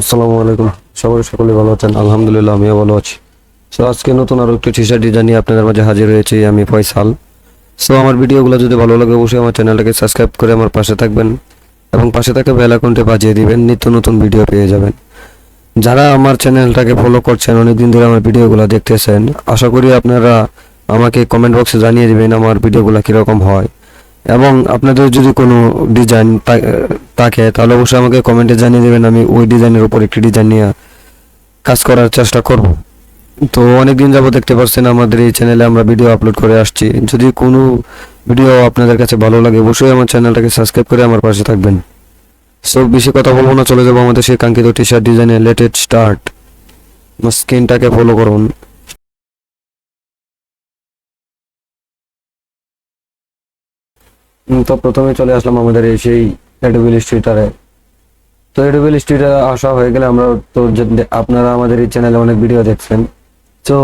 আসসালামু আলাইকুম। সবাই সকলে ভালো আছেন? আলহামদুলিল্লাহ, আমিও ভালো আছি। সো আজকে নতুন আরও একটি টি শার্ট ডিজাইন নিয়ে আপনাদের মাঝে হাজির হয়েছি আমি ফয়সাল। সো আমার ভিডিওগুলো যদি ভালো লাগে, অবশ্যই আমার চ্যানেলটাকে সাবস্ক্রাইব করে আমার পাশে থাকবেন এবং পাশে থাকা বেল আইকনটি বাজিয়ে দিবেন, নিত্য নতুন ভিডিও পেয়ে যাবেন। যারা আমার চ্যানেলটাকে ফলো করছেন, অনেকদিন ধরে আমার ভিডিওগুলো দেখতেছেন, আশা করি আপনারা আমাকে কমেন্ট বক্সে জানিয়ে দেবেন আমার ভিডিওগুলো কীরকম হয়। এবং আপনাদের যদি কোনো ডিজাইন থাকে, তাহলে অবশ্যই আমাকে কমেন্টে জানিয়ে দেবেন। আমি ওই ডিজাইনের উপর একটি ডিজাইন নিয়ে কাজ করার চেষ্টা করব। তো অনেকদিন যাবত দেখতে পাচ্ছেন আমাদের এই চ্যানেলে আমরা ভিডিও আপলোড করে আসছি। যদি কোনো ভিডিও আপনাদের কাছে ভালো লাগে, অবশ্যই আমার চ্যানেলটাকে সাবস্ক্রাইব করে আমার পাশে থাকবেন। সো বেশি কথা বলব না, চলে যাব আমাদের সেই কাঙ্ক্ষিত টি শার্ট ডিজাইনের লেটেস্ট স্টার্ট স্ক্রিনটাকে ফলো করুন। তো প্রথমে চলে আসলাম আমাদের এই সেই এডোবিল স্ট্রিটারে তো এডোবিল স্ট্রিটে আসা হয়ে গেলে আমরা তো আপনারা আমাদের এই চ্যানেলে অনেক ভিডিও দেখছেন। তো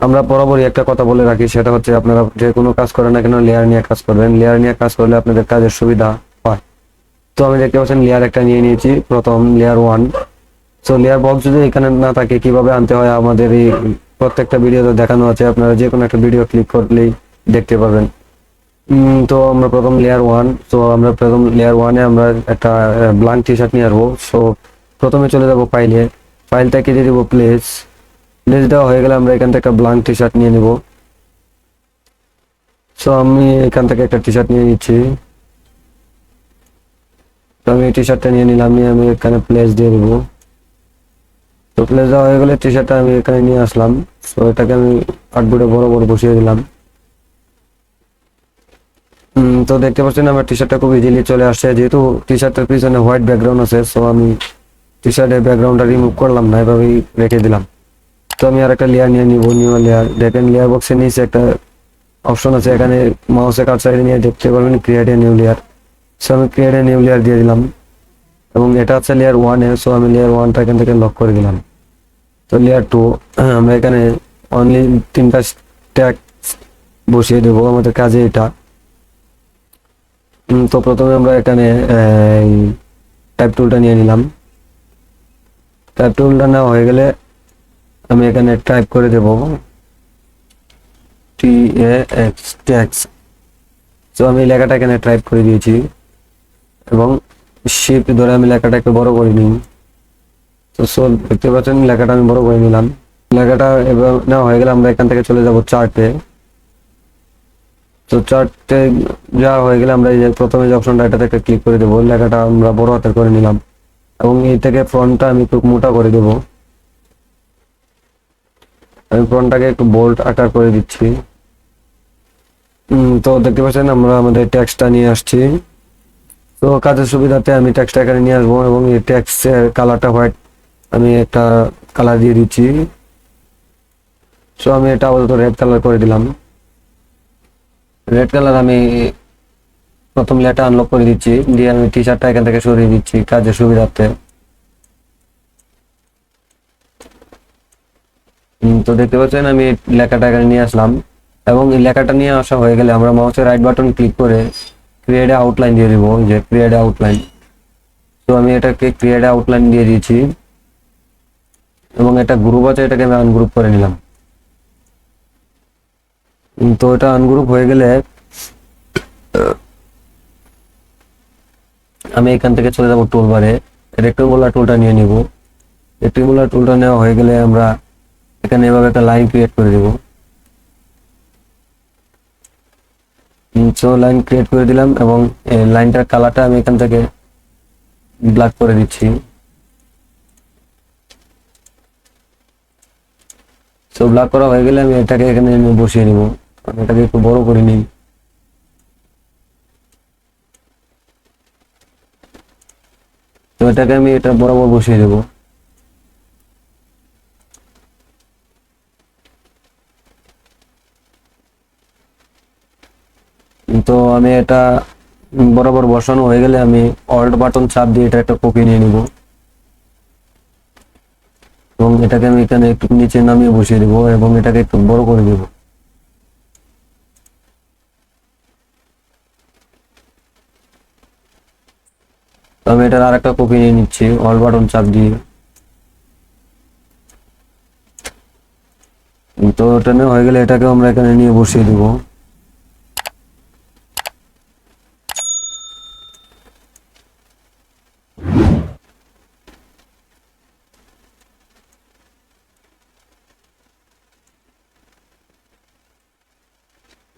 আমরা বরাবরই একটা কথা বলে রাখি, সেটা হচ্ছে আপনারা যে কোনো কাজ করেন না কেন লেয়ার নিয়ে কাজ করবেন। লেয়ার নিয়ে কাজ করলে আপনাদের কাজের সুবিধা হয়। তো আমি দেখতে পাচ্ছেন লেয়ার একটা নিয়ে নিয়েছি, প্রথম লেয়ার ওয়ান তো লেয়ার বক্স যদি এখানে না থাকে, কীভাবে আনতে হয় আমাদের এই প্রত্যেকটা ভিডিওতে দেখানো আছে। আপনারা যে কোনো একটা ভিডিও ক্লিক করলেই দেখতে পাবেন তো আমরা প্রথম লেয়ার ওয়ান তো আমরা প্রথম লেয়ার ওয়ানে আমরা একটা ব্লাঙ্ক টি শার্ট নিয়ে আসব। সো প্রথমে চলে যাব ফাইলে ফাইলটাকে দিয়ে দেবো প্লেস প্লেস দেওয়া হয়ে গেলে আমরা এখান থেকে ব্লাঙ্ক টি শার্ট নিয়ে নেব। সো আমি এখান থেকে একটা টি শার্ট নিয়ে নিচ্ছি। তো আমি টি শার্টটা নিয়ে নিলাম, নিয়ে আমি এখানে প্লেস দিয়ে দেবো। তো প্লেস দেওয়া হয়ে গেলে টি শার্টটা আমি এখানে নিয়ে আসলাম। তো এটাকে আমি আটবোর্ডে বড় বড় বসিয়ে দিলাম। তো দেখতে পাচ্ছেন, আমার টি শার্টটা খুব ইজিলি চলে আসছে। যেহেতু টি শার্টের পিছনে হোয়াইট ব্যাকগ্রাউন্ড আছে সো আমি টি শার্টের ব্যাকগ্রাউন্ডটা রিমুভ করলাম না, এভাবেই রেখে দিলাম। তো আমি আর একটা লেয়ার নিয়ে নিব নিউ লেয়ার দেখেন লেয়ার বক্সের নিচে একটা অপশন আছে, এখানে মাউসে কাট সাইডে নিয়ে দেখতে পারবেন create a new layer so আমি ক্রিয়েট এ নিউ লেয়ার দিয়ে দিলাম, এবং এটা হচ্ছে লেয়ার ওয়ানে সো আমি লেয়ার ওয়ানটা এখান থেকে লক করে দিলাম। তো লেয়ার টু আমরা এখানে অনলি তিনটা ট্যাগ বসিয়ে দেবো, আমাদের কাজে এটা। তো প্রথমে আমরা এখানে টাইপ টুলটা নিয়ে নিলাম। টাইপ টুলটা নেওয়া হয়ে গেলে আমি এখানে টাইপ করে দেব টি এক্স ট্যাক্স তো আমি লেখাটা এখানে টাইপ করে দিয়েছি এবং শিফট ধরে আমি লেখাটা একটু বড় করে নিই। তো সো দেখতে পাচ্ছেন লেখাটা আমি বড় করে নিলাম। লেখাটা এবার নেওয়া হয়ে গেলে আমরা এখান থেকে চলে যাব চার্টে তো চার্টে যা হয়ে গেলে আমরা এই যে প্রথমে যে অপশনটা এটা থেকে ক্লিক করে দেবো। লেখাটা আমরা বড় হাতের করে নিলাম। এবং এই থেকে ফ্রন্টটা আমি একটু মোটা করে দেবো। আমি ফ্রন্টটাকে একটু বোল্ড আকার করে দিচ্ছি। তো দেখতে পাচ্ছেন, আমরা আমাদের ট্যাক্সটা নিয়ে আসছি। তো কাজের সুবিধাতে আমি ট্যাক্সটা এখানে নিয়ে আসব এবং এই ট্যাক্সের কালারটা হোয়াইট আমি একটা কালার দিয়ে দিচ্ছি। সো আমি এটা আপাতত রেড কালার করে দিলাম। রেড কালার আমি প্রথম লেটা আনলক করে দিচ্ছি। দিয়ে আমি টি শার্টটা এখান থেকে সরিয়ে দিচ্ছি কাজের সুবিধার্থে। তো দেখতে পাচ্ছেন আমি লেখাটা এখানে নিয়ে আসলাম। এবং এই লেখাটা নিয়ে আসা হয়ে গেলে আমরা মাউসের রাইট বাটন ক্লিক করে ক্রিয়েট আউটলাইন দিয়ে দিব যে ক্রিয়েট আউটলাইন তো আমি এটাকে ক্রিয়েট আউটলাইন দিয়ে দিয়েছি। এবং এটা গ্রুপ আছে, এটাকে আমি আনগ্রুপ করে নিলাম। তো এটা আনগ্রুপ হয়ে গেলে, আমি এখান থেকে চলে যাব যাব টুলবারে রেক্টেঙ্গুলার টুলটা নিয়ে নিব। রেক্টেঙ্গুলার টুলটা নেওয়া হয়ে গেলে আমরা এখানে এভাবে একটা লাইন ক্রিয়েট করে দেব। লাইন ক্রিয়েট করে দিলাম এবং লাইনটার কালারটা আমি এখান থেকে ব্ল্যাক করে দিচ্ছি। সো ব্ল্যাক করা হয়ে গেলে আমি এটাকে এখানে বসিয়ে নিব। আমি এটাকে একটু বড় করে নিই। তো এটাকে আমি এটা বরাবর বসিয়ে দেবো। তো আমি এটা বরাবর বসানো হয়ে গেলে আমি অল্ট বাটন চাপ দিয়ে এটা একটা কপি নিয়ে নিব। এবং এটাকে আমি এখানে একটু নিচে নামিয়ে বসিয়ে দেবো এবং এটাকে একটু বড় করে দেব। তো আমি এটার আর একটা কপি নিয়ে নিচ্ছি। অল বাটন চাপ দিয়ে। তো ওটা হয়ে গেলে এটাকে আমরা এখানে নিয়ে বসিয়ে দিব।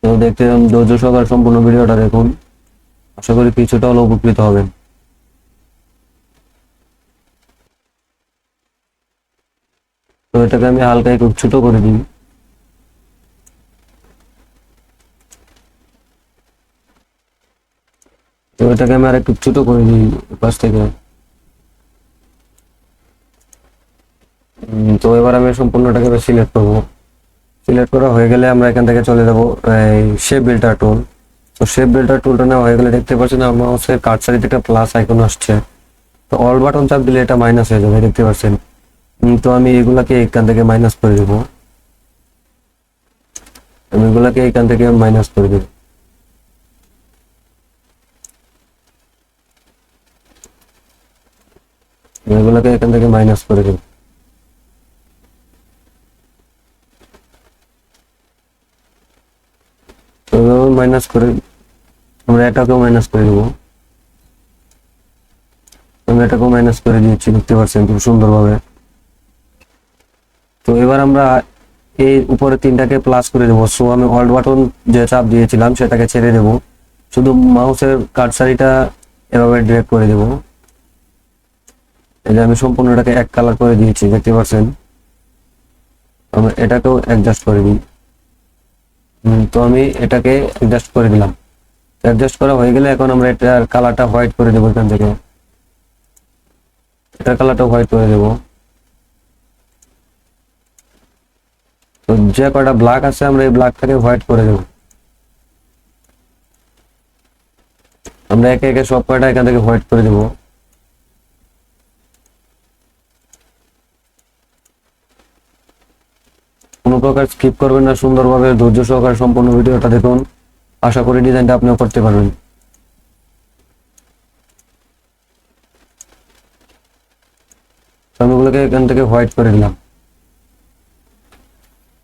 তো দেখতে ধৈর্য সহকারে সম্পূর্ণ ভিডিওটা দেখুন। আশা করি কিছুটা হলেও উপকৃত হবেন। তো এটাকে আমি হালকা একটু ছোট করে দিই। তো এটাকে আমি আর একটু ছোট করে দিই পাশ থেকে। তো এবার আমি সম্পূর্ণটাকে সিলেক্ট করব। সিলেক্ট করা হয়ে গেলে আমরা এখান থেকে চলে যাব শেপ বিল্টার টুল তো শেপ বিল্টার টুলটা নেওয়া হয়ে গেলে দেখতে পাচ্ছেন আমার মাউসের কার্সারিতে একটা প্লাস আইকন আসছে। তো অল বাটন চাপ দিলে এটা মাইনাস হয়ে যাবে, দেখতে পাচ্ছেন। তো আমি এগুলাকে এখান থেকে মাইনাস করে দেবো আমি এগুলাকে এখান থেকে মাইনাস করে দেবো আমি এগুলাকে এখান থেকে মাইনাস করে দেবো তো মাইনাস করে আমরা এটাকেও মাইনাস করে দেবো আমি এটাকেও মাইনাস করে দিয়েছি দেখতে পাচ্ছেন খুব সুন্দরভাবে তো এবার আমরা এই উপরে তিনটাকে প্লাস করে দেবো। সো আমি অল্ট বাটন যে চাপ দিয়েছিলাম, সেটাকে ছেড়ে দেবো। শুধু মাউসের কাটসারিটা এভাবে ড্রেক করে দেবো। এই যে আমি সম্পূর্ণটাকে এক কালার করে দিয়েছি, দেখতে পাচ্ছেন? আমি এটাকেও অ্যাডজাস্ট করে দিই। তো আমি এটাকে অ্যাডজাস্ট করে দিলাম। অ্যাডজাস্ট করা হয়ে গেলে এখন আমরা এটার কালারটা হোয়াইট করে দেবো এখান থেকে। এটার কালারটা হোয়াইট করে দেবো। তো যে কয়টা ব্ল্যাক আছে, আমরা এই ব্ল্যাকটাকে হোয়াইট করে দেবো। আমরা একে একে সব কয়টা এখান থেকে হোয়াইট করে দেবো। কোনো প্রকার স্কিপ করবেন না, সুন্দরভাবে ধৈর্য সহকারে সম্পূর্ণ ভিডিওটা দেখুন। আশা করি ডিজাইনটা আপনিও করতে পারবেন। আমি ওগুলোকে এখান থেকে হোয়াইট করে দিলাম।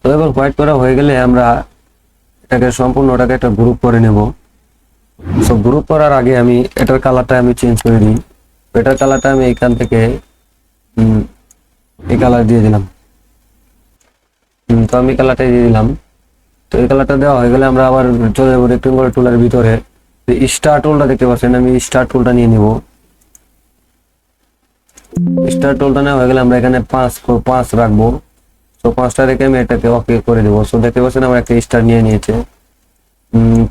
তো এবার হোয়াইট করা হয়ে গেলে আমরা এটাকে সম্পূর্ণটাকে একটা গ্রুপ করে নেব। সো গ্রুপ করার আগে আমি এটার কালারটা আমি চেঞ্জ করে দিই এটার কালারটা আমি এখান থেকে এই কালার দিয়ে দিলাম। তো আমি কালারটা দিয়ে দিলাম। তো এই কালারটা দেওয়া হয়ে গেলে আমরা আবার চলে যাব রেক্টেঙ্গল টুলের ভিতরে। স্টার টুলটা দেখতে পাচ্ছেন, আমি স্টার টুলটা নিয়ে নিব। স্টার টুলটা নেওয়া হয়ে গেলে আমরা এখানে পাঁচ পাঁচ রাখব। তো পাঁচটা রেখে আমি এটাকে ওকে করে দেবো। সো দেখতে পাচ্ছেন আমার একটা স্টার নিয়ে নিয়েছে।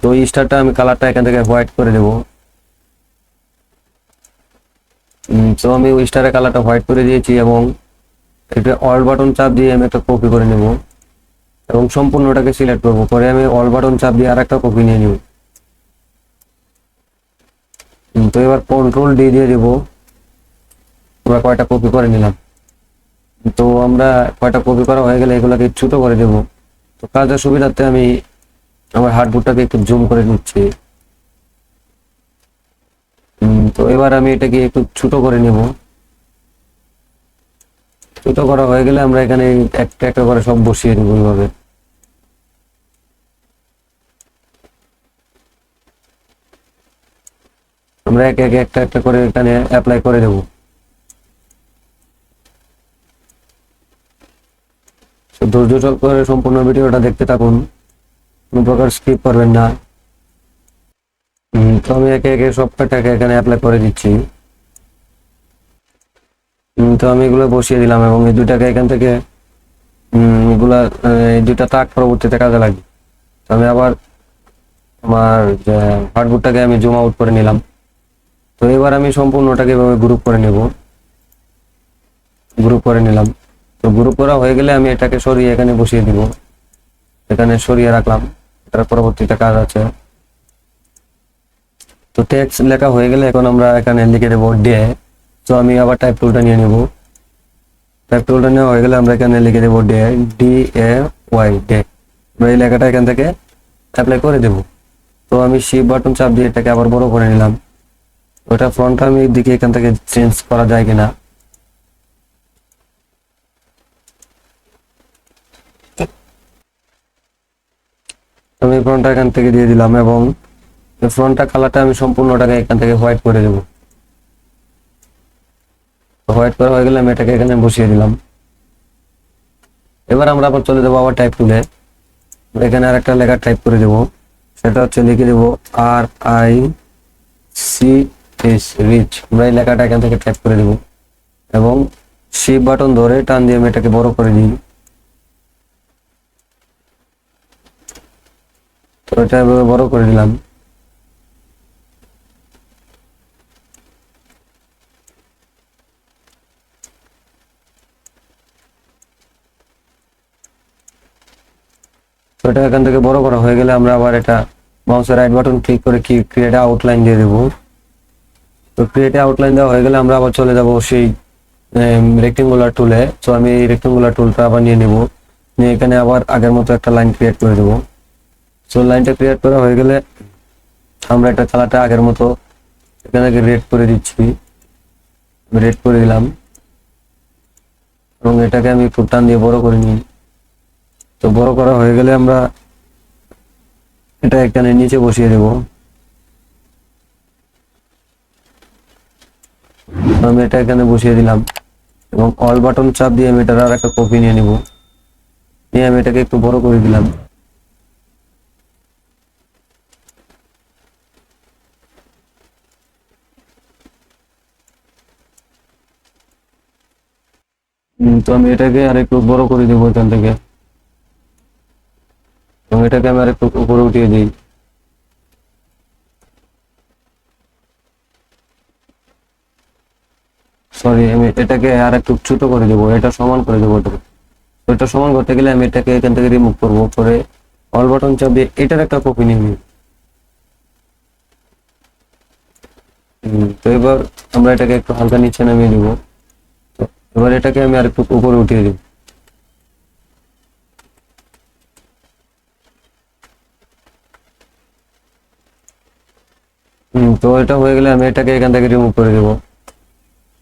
তো এই স্টারটা আমি কালারটা এখান থেকে হোয়াইট করে দেবো। তো আমি ওই স্টারের কালারটা হোয়াইট করে দিয়েছি এবং এটা অল বাটন চাপ দিয়ে আমি একটা কপি করে নেব। এবং সম্পূর্ণটাকে সিলেক্ট করব। পরে আমি অল বাটন চাপ দিয়ে আর একটা কপি নিয়ে নিব। তো এবার কন্ট্রোল ডি দিয়ে দেবো। আমরা কয়টা কপি করে নিলাম? তো আমরা কয়টা কপি করা হয়ে গেলে এগুলোকে ছোট করে দেব। তো কাজের সুবিধার্থে আমি আমার হার্ডবোর্ডটাকে একটু জুম করে নিচ্ছি। তো এবার আমি এটাকে একটু ছোট করে নেব। ছোট করা হয়ে গেলে আমরা এখানে একটা একটা করে সব বসিয়ে দেবো এইভাবে আমরা একে একে একটা একটা করে এখানে অ্যাপ্লাই করে দেবো। ধৈর্য সহকারে করে সম্পূর্ণ ভিডিওটা দেখতে থাকুন। কোনো প্রকার স্কিপ করবেন না। তো আমি একে একে সব কটাকে এখানে অ্যাপ্লাই করে দিচ্ছি। তো আমি এগুলো বসিয়ে দিলাম এবং এই দুইটাকে এখান থেকে এগুলা, এই দুইটা তাক পরবর্তীতে কাজে লাগবে। তো আমি আবার আমার হার্ডবোর্ডটাকে আমি জুম আউট করে নিলাম। তো এবার আমি সম্পূর্ণটাকে এভাবে গ্রুপ করে নেব। গ্রুপ করে নিলাম। তো গ্রুপ করা হয়ে গেলে আমি এটাকে সরিয়ে এখানে বসিয়ে দিব। এখানে সরিয়ে রাখলাম। এটার পরবর্তীতে কাজ আছে। তো টেক্সট লেখা হয়ে গেলে এখন আমরা এখানে লিখে দেবো ডে তো আমি আবার টাইপ টুলটা নিয়ে নেব। টাইপ টুলটা নেওয়া হয়ে গেলে আমরা এখানে লিখে দেবো day D A Y day আমরা এই লেখাটা এখান থেকে অ্যাপ্লাই করে দেব। তো আমি শিপ বাটন চাপ দিয়ে এটাকে আবার বড় করে নিলাম। ওটা ফ্রন্টটা আমি দেখি এখান থেকে চেঞ্জ করা যায় কিনা। আমি ফ্রন্টটা এখান থেকে দিয়ে দিলাম এবং ফ্রন্টটা কালারটা আমি সম্পূর্ণটাকে এখান থেকে হোয়াইট করে দেবো। হোয়াইট করা হয়ে গেলে আমি এটাকে এখানে বসিয়ে দিলাম। এবার আমরা আবার চলে যাব আবার টাইপ টুলে এখানে আর একটা লেখা টাইপ করে দেবো। সেটা হচ্ছে লিখে দেবো R I C S rich আমরা এই লেখাটা এখান থেকে টাইপ করে দেবো। এবং শিপ বাটন ধরে টান দিয়ে আমি এটাকে বড় করে দিই। তো এটা এভাবে বড় করে দিলাম তো এটা এখান থেকে বড় করা হয়ে গেলে আমরা আবার এটা মাউসের রাইট বাটন ক্লিক করে কি ক্রিয়েট আউটলাইন দিয়ে দেবো। তো ক্রিয়েট আউটলাইন দেওয়া হয়ে গেলে আমরা আবার চলে যাব সেই রেক্টেঙ্গুলার টুলে তো আমি এই রেক্টেঙ্গুলার টুলটা আবার নিয়ে নেব। নিয়ে এখানে আবার আগের মতো একটা লাইন ক্রিয়েট করে দেবো। তো লাইনটা ক্রিয়েট করা হয়ে গেলে আমরা একটা কালারটা আগের মতো এখানে রেড করে দিচ্ছি। রেড করে দিলাম। এবং এটাকে আমি একটু টান দিয়ে বড় করে নিই। তো বড় করা হয়ে গেলে আমরা এটা এখানে নিচে বসিয়ে দেব। আমি এটা এখানে বসিয়ে দিলাম। এবং অল বাটন চাপ দিয়ে আমি এটার আর একটা কপি নিয়ে নিব। নিয়ে আমি এটাকে একটু বড় করে দিলাম। তো আমি এটাকে আর একটু বড় করে দেবো এখান থেকে। এবং এটাকে আমি আর একটু উপরে উঠিয়ে দিই। সরি আমি এটাকে আর একটু ছোট করে দেবো, এটা সমান করে দেবো এটা সমান করতে গেলে আমি এটাকে এখান থেকে রিমুভ করব করে অল বাটন চাপ দিয়ে এটার একটা কপি নিয়ে নিই। তো এবার আমরা এটাকে একটু হালকা নিচে নামিয়ে দেবো। এবার এটাকে আমি আর একটু উপরে উঠিয়ে দিই। হুম, তো এটা হয়ে গেলে আমি এটাকে এখান থেকে রিমুভ করে দেবো।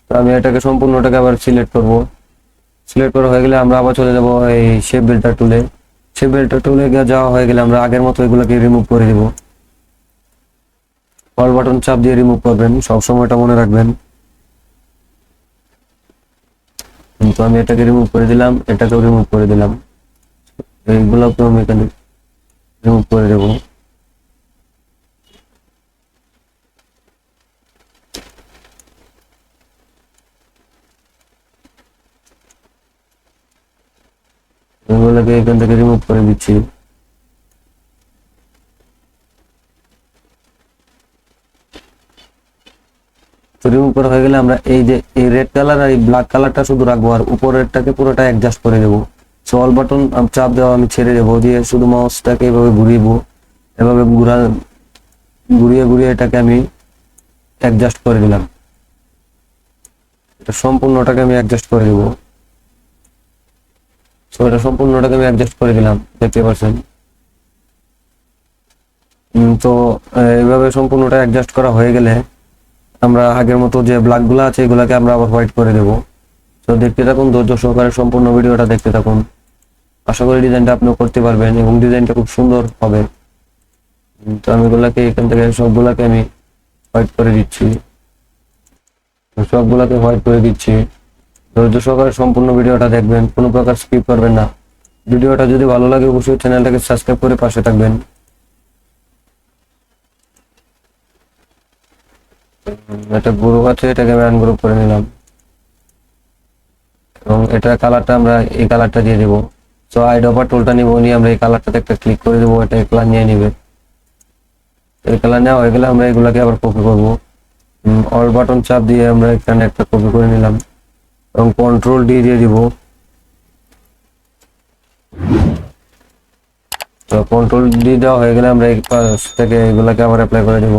তো আমি এটাকে সম্পূর্ণটাকে আবার সিলেক্ট করব। সিলেক্ট করা হয়ে গেলে আমরা আবার চলে যাব এই শেপ বেল্টার টুলে শেপ বেল্টার টুলে যাওয়া হয়ে গেলে আমরা আগের মতো এগুলোকে রিমুভ করে দেবো। অল বাটন চাপ দিয়ে রিমুভ করবেন সব সময় এটা মনে রাখবেন হুম, তো আমি এটাকে রিমুভ করে দিলাম, এটাকেও রিমুভ করে দিলাম। এইগুলোকেও আমি এখানে রিমুভ করে দেবো। এগুলোকে এখান থেকে রিমুভ করে দিচ্ছি। করা হয়ে গেলে আমরা এই যে এই রেড কালার আর এই ব্ল্যাক কালারটা শুধু রাখব, আর উপরেরটাকে পুরোটা অ্যাডজাস্ট করে দেবো সো অল বাটন চাপ দেওয়া আমি ছেড়ে দেবো, দিয়ে শুধু মাউসটাকে এভাবে ঘুরিয়ে এভাবে ঘুরা, ঘুরিয়ে ঘুরিয়ে এটাকে আমি অ্যাডজাস্ট করে দিলাম এটা সম্পূর্ণটাকে আমি অ্যাডজাস্ট করে দেবো সো এটা সম্পূর্ণটাকে আমি অ্যাডজাস্ট করে দিলাম দেখতে পাচ্ছেন? তো এইভাবে সম্পূর্ণটা অ্যাডজাস্ট করা হয়ে গেলে আমরা আগের মতো যে ব্ল্যাকগুলো আছে, এগুলাকে আমরা আবার হোয়াইট করে দেব। তো দেখতে থাকুন, ধৈর্য সহকারে সম্পূর্ণ ভিডিওটা দেখতে থাকুন। আশা করি ডিজাইনটা আপনিও করতে পারবেন এবং ডিজাইনটা খুব সুন্দর হবে। তো আমি এগুলাকে এখান থেকে, সবগুলাকে আমি হোয়াইট করে দিচ্ছি। সবগুলাকে হোয়াইট করে দিচ্ছি। ধৈর্য সহকারে সম্পূর্ণ ভিডিওটা দেখবেন, কোনো প্রকার স্কিপ করবেন না। ভিডিওটা যদি ভালো লাগে, অবশ্যই চ্যানেলটাকে সাবস্ক্রাইব করে পাশে থাকবেন। এটা গ্রুপ আছে, এটাকে আমি আনগ্রুপ করে নিলাম। এবং এটা কালারটা আমরা এই কালারটা দিয়ে দেবো। সো আইড অফার টুলটা নিবো, নিয়ে আমরা এই কালারটাতে একটা ক্লিক করে দেবো, এটা এই কালার নিয়ে নিবে। এই কালার নেওয়া হয়ে গেলে আমরা এগুলাকে আবার কপি করব। অল বাটন চাপ দিয়ে আমরা এখানে একটা কপি করে নিলাম। এবং কন্ট্রোল ডি দিয়ে দিব। তো কন্ট্রোল ডি দেওয়া হয়ে গেলে আমরা এই পাশ থেকে এগুলাকে আবার অ্যাপ্লাই করে দেব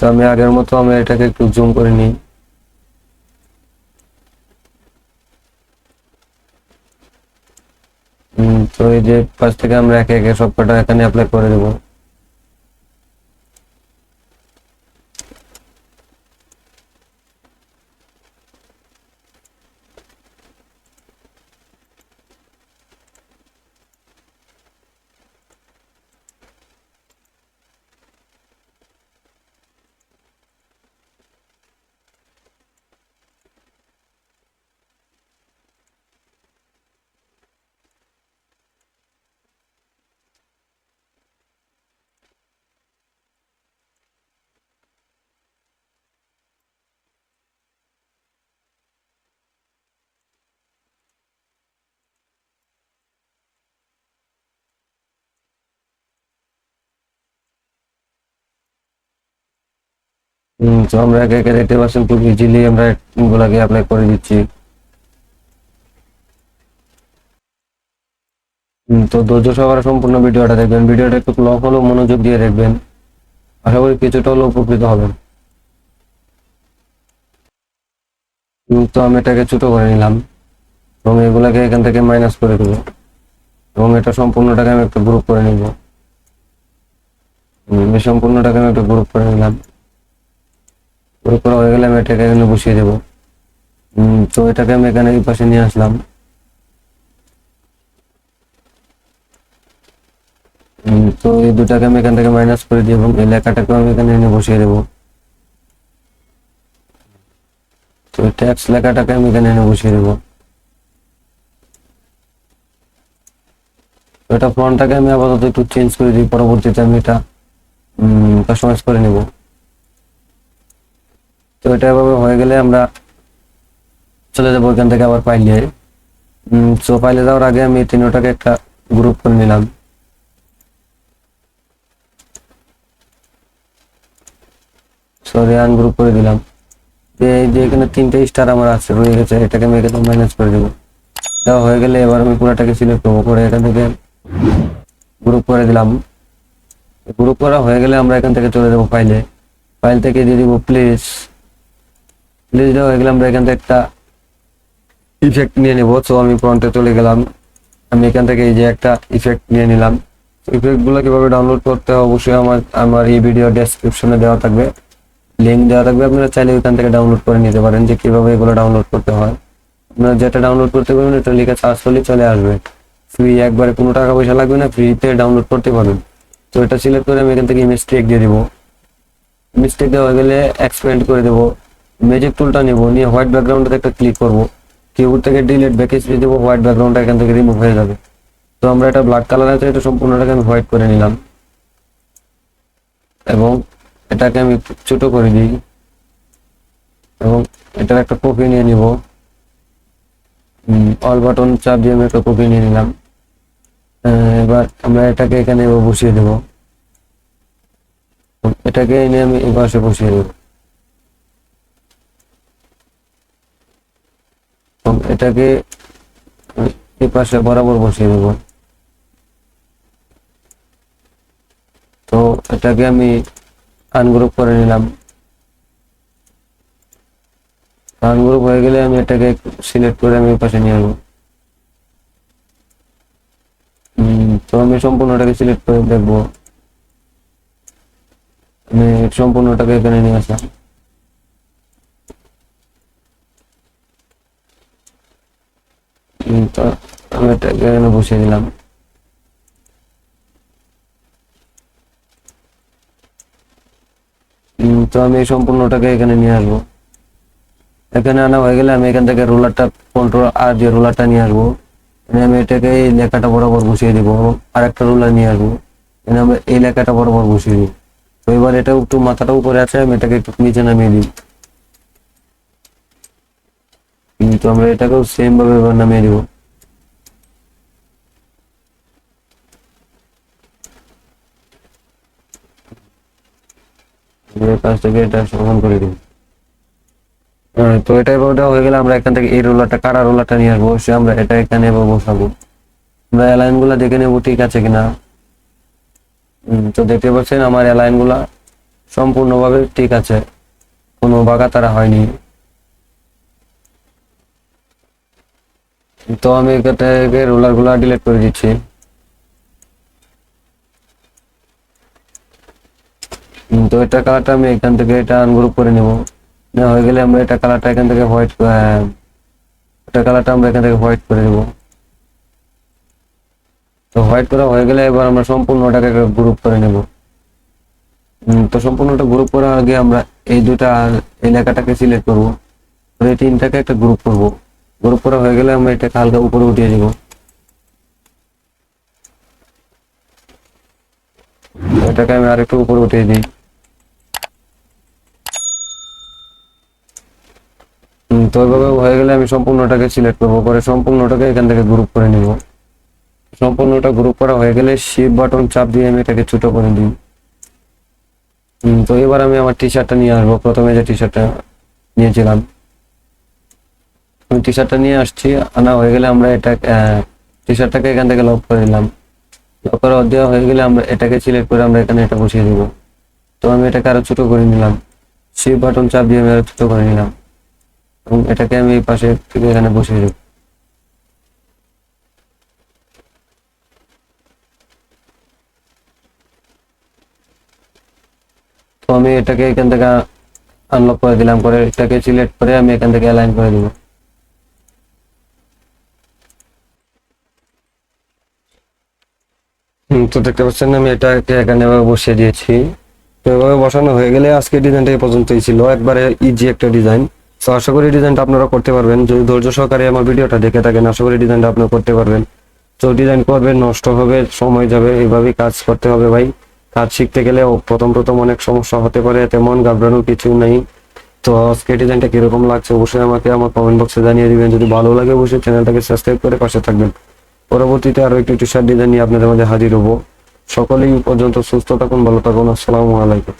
তো আমি আগের মতো আমি এটাকে একটু জুম করে নিই। তো এই যে পাশ থেকে আমরা একে একে সব কটা এখানে অ্যাপ্লাই করে দেবো। তো আমরা একে একে দেখতে পাচ্ছেন খুব ইজিলি আমরা গুলাকে অ্যাপ্লাই করে দিচ্ছি তো ধৈর্য সহকারে সম্পূর্ণ ভিডিওটা দেখবেন। ভিডিওটা একটু লং হলেও মনোযোগ দিয়ে দেখবেন। আশা করি কিছুটা হলেও উপকৃত হবেন। তো আমি এটাকে ছোট করে নিলাম এবং এগুলাকে এখান থেকে মাইনাস করে দেবো এবং এটা সম্পূর্ণটাকে আমি একটা গ্রুপ করে নিব। সম্পূর্ণটাকে আমি একটা গ্রুপ করে নিলাম। করা হয়ে গেলে আমি এটাকে এখানে বসিয়ে দেবো। তো এটাকে আমি এখানে এই পাশে নিয়ে আসলাম। তো এই দুটাকে আমি এখান থেকে মাইনাস করে দিই এবং এই লেখাটাকেও আমি এখানে এনে বসিয়ে দেবো। তো ট্যাক্স লেখাটাকে আমি এখানে এনে বসিয়ে দেবো। এটা ফ্রন্টটাকে আমি আপাতত একটু চেঞ্জ করে দিই, পরবর্তীতে আমি এটা কাস্টমাইজ করে নেব। তো এটা এভাবে হয়ে গেলে আমরা চলে যাব এখান থেকে আবার ফাইলে সো ফাইলে যাওয়ার আগে আমি তিনটাকে একটা গ্রুপ করে নিলাম। সরি আনগ্রুপ করে দিলাম। এই যে এখানে তিনটে স্টার আমার আছে, রয়ে গেছে, এটাকে আমি এখানে ম্যানেজ করে দেবো। দেওয়া হয়ে গেলে এবার আমি পুরোটাকে সিলেক্ট করব, করে এখান থেকে গ্রুপ করে দিলাম। গ্রুপ করা হয়ে গেলে আমরা এখান থেকে চলে যাব ফাইলে ফাইল থেকে দিয়ে দিব প্লিজ দেওয়া হয়ে গেলে আমরা এখান থেকে একটা ইফেক্ট নিয়ে নেব। তো আমি ফ্রন্টে চলে গেলাম। আমি এখান থেকে এই যে একটা ইফেক্ট নিয়ে নিলাম। ইফেক্টগুলো কীভাবে ডাউনলোড করতে হয় অবশ্যই আমার আমার এই ভিডিও ডেসক্রিপশনে দেওয়া থাকবে। লিঙ্ক দেওয়া থাকবে, আপনারা চাইলে ওইখান থেকে ডাউনলোড করে নিতে পারেন যে কীভাবে এগুলো ডাউনলোড করতে হয়। আপনারা যেটা ডাউনলোড করতে পারবেন, এটা লিখে সার্চ করলে চলে আসবে। ফ্রি একবারে কোনো টাকা পয়সা লাগবে না ফ্রিতে ডাউনলোড করতে পারবেন। তো এটা সিলেক্ট করে আমি এখান থেকে মিস্টেক দিয়ে দিব। মিস্টেক দেওয়া গেলে এক্সপেন্ড করে দেবো। ম্যাজিক টুলটা নেব, নিয়ে হোয়াইট ব্যাকগ্রাউন্ডে একটা ক্লিক করব। কিবোর্ড থেকে ডিলিট ব্যাকে স্পেস দেবো হোয়াইট ব্যাকগ্রাউন্ডটা এখান থেকে রিমুভ হয়ে যাবে। তো আমরা এটা ব্ল্যাক কালার আছে, এটা সম্পূর্ণটাকে আমি হোয়াইট করে নিলাম। এবং এটাকে আমি ছোট করে দিই। এবং এটার একটা কপি নিয়ে নিব। অল বাটন চাপ দিয়ে আমি একটা কপি নিয়ে নিলাম। এবার আমরা এটাকে এখানে বসিয়ে দেব। এটাকে এনে আমি এই পাশে বসিয়ে দেব। এবং এটাকে এই পাশে বরাবর বসিয়ে দেব। তো এটাকে আমি আনগ্রুপ করে নিলাম। আনগ্রুপ হয়ে গেলে আমি এটাকে সিলেক্ট করে আমি পাশে নিয়ে আসব তো আমি সম্পূর্ণটাকে সিলেক্ট করে দেখব। আমি সম্পূর্ণটাকে এখানে নিয়ে আসলাম। তো আমি এটাকে এখানে বসিয়ে দিলাম। তো আমি এই সম্পূর্ণটাকে এখানে নিয়ে আসব। এখানে আনা হয়ে গেলে আমি এখান থেকে রোলারটা কন্ট্রোল আর দিয়ে রোলারটা নিয়ে আসব আমি এটাকে এই লেখাটা বরাবর বসিয়ে দিব আর একটা রোলার নিয়ে আসব। এখানে আমি এই লেখাটা বরাবর বসিয়ে দিব তো এবার এটা একটু মাথাটা উপরে আছে, আমি এটাকে একটু নিচে নামিয়ে দিই। কিন্তু আমরা এটাকেও সেম ভাবে নামিয়ে দিব কাজটাকে এটা সমান করে তো হয়ে গেলে আমরা এখান থেকে এই রোলারটা, কারা রোলারটা নিয়ে আসব? সে আমরা এটা এখানে এবার বসাবো। আমরা অ্যালাইনগুলা দেখে নেব ঠিক আছে কিনা। তো দেখতে পাচ্ছেন আমার অ্যালাইনগুলা সম্পূর্ণভাবে ঠিক আছে। কোনো বাগাতারা হয়নি। তো আমি এটাকে রোলারগুলো ডিলিট করে দিচ্ছি। তো এটা কালারটা আমি এখান থেকে এটা আনগ্রুপ করে নেব। না, হয়ে গেলে আমরা এটা কালারটা এখান থেকে হোয়াইট এটা কালারটা আমরা এখান থেকে হোয়াইট করে দেব তো হোয়াইট করা হয়ে গেলে এবার আমরা সম্পূর্ণটাকে গ্রুপ করে নেব। তো সম্পূর্ণটা গ্রুপ করার আগে আমরা এই দুটা এলাকাটাকে সিলেক্ট করব। এই তিনটাকে একটা গ্রুপ করব। গ্রুপ করা হয়ে গেলে আমরা এটাকে হালকা উপরে উঠিয়ে দিব। এটাকে আমি আরেকটু উপরে উঠিয়ে দিই। তো এভাবে হয়ে গেলে আমি সম্পূর্ণটাকে সিলেক্ট করব। পরে সম্পূর্ণটাকে এখান থেকে গ্রুপ করে নিব। সম্পূর্ণটা গ্রুপ করা হয়ে গেলে শিপ বাটন চাপ দিয়ে আমি এটাকে ছোট করে দিই। তো এবার আমি আমার টি শার্টটা নিয়ে আসব। প্রথমে যে টি শার্টটা নিয়েছিলাম। আমি টি শার্টটা নিয়ে আসছি। আনা হয়ে গেলে আমরা এটা টি শার্টটাকে এখান থেকে লক করে দিলাম। লক করা দেওয়া হয়ে গেলে আমরা এটাকে সিলেক্ট করে আমরা এখানে এটা বসিয়ে দিব। তো আমি এটাকে আরও ছোট করে নিলাম। শিপ বাটন চাপ দিয়ে আমি আরও ছোট করে নিলাম। এবং এটাকে আমি এই পাশে থেকে এখানে বসিয়ে দেব। তো আমি এটাকে এখান থেকে আনলক করে দিলাম। করে এটাকে সিলেক্ট করে আমি এখান থেকে অ্যালাইন করে দিব। তো দেখতে পাচ্ছেন আমি এটাকে এখানে এভাবে বসিয়ে দিয়েছি। তো এভাবে বসানো হয়ে গেলে আজকে ডিজাইনটা এই পর্যন্তই ছিল। একবারে ইজি একটা ডিজাইন তো আশা করি ডিজাইনটা আপনারা করতে পারবেন। যদি ধৈর্য সহকারে আমার ভিডিওটা দেখে থাকেন, আশা করি ডিজাইনটা আপনারা করতে পারবেন। তো ডিজাইন করবেন নষ্ট হবে, সময় যাবে এইভাবেই কাজ করতে হবে ভাই। কাজ শিখতে গেলে প্রথম প্রথম অনেক সমস্যা হতে পারে, তেমন ঘাবড়ানোর কিছু নেই। তো আজকে ডিজাইনটা কীরকম লাগছে অবশ্যই আমাকে আমার কমেন্ট বক্সে জানিয়ে দিবেন। যদি ভালো লাগে অবশ্যই চ্যানেলটাকে সাবস্ক্রাইব করে পাশে থাকবেন। পরবর্তীতে আরও একটি টি শার্ট ডিজাইন নিয়ে আপনাদের মাঝে হাজির হব। সকলেই পর্যন্ত সুস্থ থাকুন, ভালো থাকুন, আসসালামু আলাইকুম।